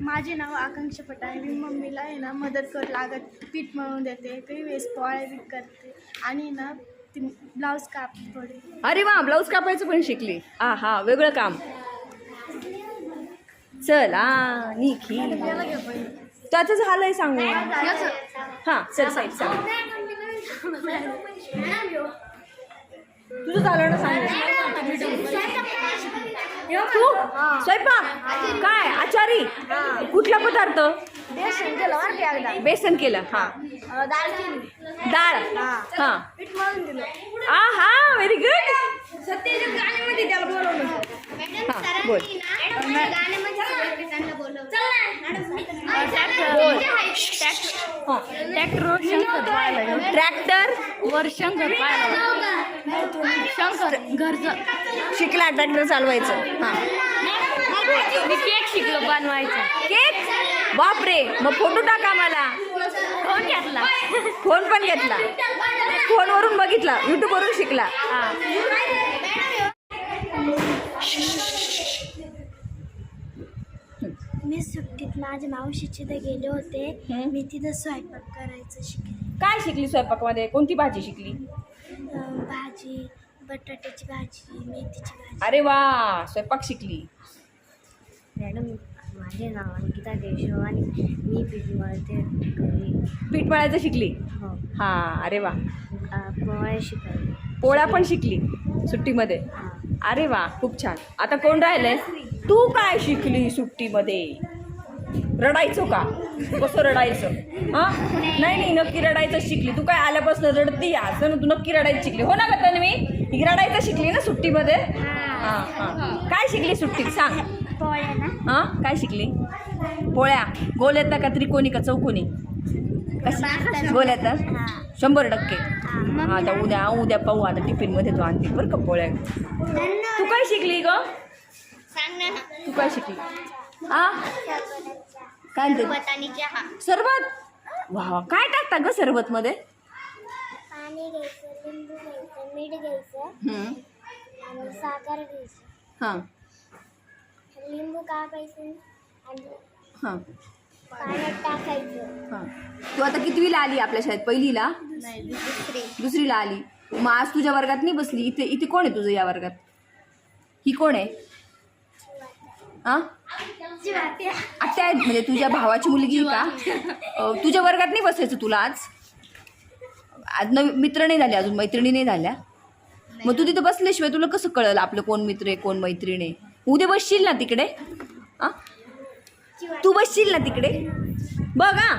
माझे नाव आकांक्षा पटाळे मी मम्मीला आहे ना मदत कर लागत पीठ मळून देते. काही वेळेस पोळ्या बी करते. आणि ना ती ब्लाऊज काप थोडी अरे वा ब्लाऊज कापायचं पण शिकली. आ हा वेगळं काम. चल आ निखी त्याचं झालंय सांगू. हा चल साईड सांग. तुझं झालं ना सांग. तू स्वयंपाक? काय? आचारी? कुठला पदार्थ? बेसन केलं बरं का एकदा बेसन केलं हा. अं, डाळ केली डाळ हा पीठ मळून दिलं आ हा व्हेरी गुड सत्तेच्या गाण्यामध्ये त्याला बोलवलं. हा बोल ट्रॅक्टर वर शंकर शंकर घरचं शिकला ट्रॅक्टर चालवायचं. हा. मी केक शिकलो बनवायचा. केक? बापरे मग फोटो टाका मला. कोण घेतला. फोन पण घेतला. फोनवरून बघितला युट्यूब वरून शिकला. हा. मी सुट्टीत माझ्या मावशीची तर गेले होते. हं. मी तिथं स्वयंपाक करायचं शिकले. काय शिकली स्वयंपाकामध्ये? कोणती भाजी शिकली? अं, भाजी बटाट्याची भाजी मेथीची भाजी. अरे वा स्वयंपाक शिकली. मॅडम माझे नाव अंकिता केशव आणि मी पीठ मळते घरी. पीठ मळायचं शिकली? हो. हा अरे वा. आ, पोळे शिकवले. पोळ्या पण शिकली सुट्टीमध्ये? अरे वा खूप छान. आता कोण राहिलंय? तू काय शिकली सुट्टीमध्ये? रडायचो का? कसं रडायचं? हां? नाही नाही नक्की रडायचं शिकली. तू काय आल्यापासून रडती? असं ना तू नक्की रडायचं शिकली. हो ना का मी? रडायचं शिकली ना सुट्टीमध्ये? हां काय शिकली सुट्टीत? सांग. हां? काय शिकली? पोळ्या. गोल येतात का त्रिकोणी का चौकोनी कशा? गोल येतात शंभर टक्के. आता उद्या उद्या पाहू. आता टिफिनमध्ये तू आणते बरं का पोळ्या. तू काय शिकली ग? तू काय शिकली? हा काय म्हणते? सरबत? वा काय टाकता ग सरबत मध्ये पाणी घ्यायचं लिंबू घ्यायचं मीठ घ्यायचं आणि साखर घ्यायची. हां. लिंबू कापायचं आणि हां. पाण्यात टाकायचं. हां. तू आता कितवीला आली आपल्या शाळेत? पहिलीला? दुसरीला आली. मग आज तुझ्या वर्गात नाही बसली? इथे इथे कोण आहे तुझं या वर्गात? ही कोण आहे? हां? आत्या आहेत म्हणजे तुझ्या भावाची मुलगी का? तुझ्या वर्गात नाही बसायचं तुला आज? आज नवी मित्र नाही झाले अजून मैत्रिणी नाही झाल्या? मग तू तिथं बसल्याशिवाय तुला कसं कळलं आपलं कोण मित्र आहे कोण मैत्रीण आहे? उद्या बसशील ना तिकडे? हां? तू बसशील ना तिकडे? बघ हा.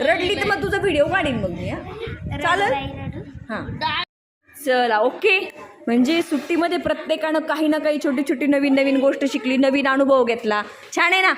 रडली तर मग तुझा व्हिडिओ काढीन मग मी हा. चालेल? हां. चला ओके. म्हणजे सुट्टीमध्ये प्रत्येकानं काही ना काही छोटी छोटी नवीन नवीन गोष्ट शिकली नवीन अनुभव घेतला. छान आहे ना?